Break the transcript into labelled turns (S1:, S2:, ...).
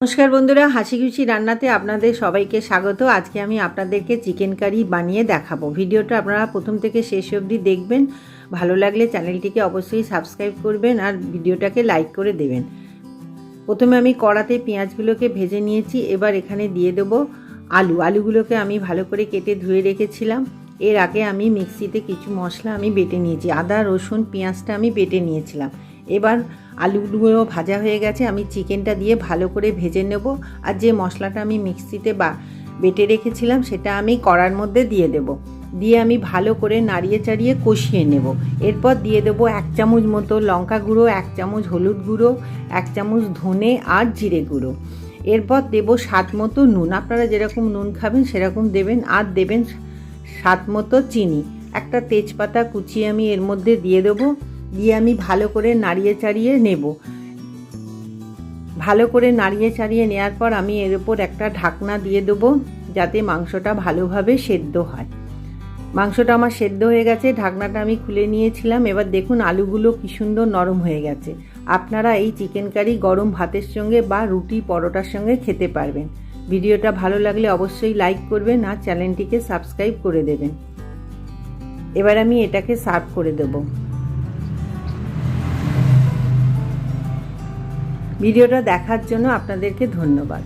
S1: নমস্কার বন্ধুরা, হাসি খুশি রান্নাতে আপনাদের সবাইকে স্বাগত। আজকে আমি আপনাদেরকে চিকেন কারি বানিয়ে দেখাবো। ভিডিওটা আপনারা প্রথম থেকে শেষ অবধি দেখবেন। ভালো লাগলে চ্যানেলটিকে অবশ্যই সাবস্ক্রাইব করবেন আর ভিডিওটাকে লাইক করে দেবেন। প্রথমে আমি কড়াতে পেঁয়াজগুলোকে ভেজে নিয়েছি। এবার এখানে দিয়ে দেবো আলু। আলুগুলোকে আমি ভালো করে কেটে ধুয়ে রেখেছিলাম। এর আগে আমি মিক্সিতে কিছু মশলা আমি বেটে নিয়েছি। আদা, রসুন, পেঁয়াজটা আমি বেটে নিয়েছিলাম। এবার আলুগুলো ভাজা হয়ে গেছে, আমি চিকেনটা দিয়ে ভালো করে ভেজে নেব। আর যে মশলাটা আমি মিক্সিতে বা বেটে রেখেছিলাম, সেটা আমি কড়ার মধ্যে দিয়ে দেব। দিয়ে আমি ভালো করে নাড়িয়ে চাড়িয়ে কষিয়ে নেব। এরপর দিয়ে দেবো এক চামচ মতো লঙ্কা গুঁড়ো, এক চামচ হলুদ গুঁড়ো, এক চামচ ধনে আর জিরে গুঁড়ো। এরপর দেবো স্বাদ মতো নুন। আপনারা যেরকম নুন খাবেন, সেরকম দেবেন। আর দেবেন স্বাদ মতো চিনি। একটা তেজপাতা কুচিয়ে আমি এর মধ্যে দিয়ে দেবো। দিয়ে আমি ভালো করে নাড়িয়ে চাড়িয়ে নেব। ভালো করে নাড়িয়ে চাড়িয়ে নেওয়ার পর আমি এর উপর একটা ঢাকনা দিয়ে দেবো যাতে মাংসটা ভালোভাবে সেদ্ধ হয়। মাংসটা আমার সেদ্ধ হয়ে গেছে, ঢাকনাটা আমি খুলে নিয়েছিলাম। এবার দেখুন আলুগুলো কী সুন্দর নরম হয়ে গেছে। আপনারা এই চিকেন কারি গরম ভাতের সঙ্গে বা রুটি পরোটার সঙ্গে খেতে পারবেন। ভিডিওটা ভালো লাগলে অবশ্যই লাইক করবেন আর চ্যানেলটিকে সাবস্ক্রাইব করে দেবেন। এবার আমি এটাকে সার্ভ করে দেবো। ভিডিওটা দেখার জন্য আপনাদেরকে ধন্যবাদ।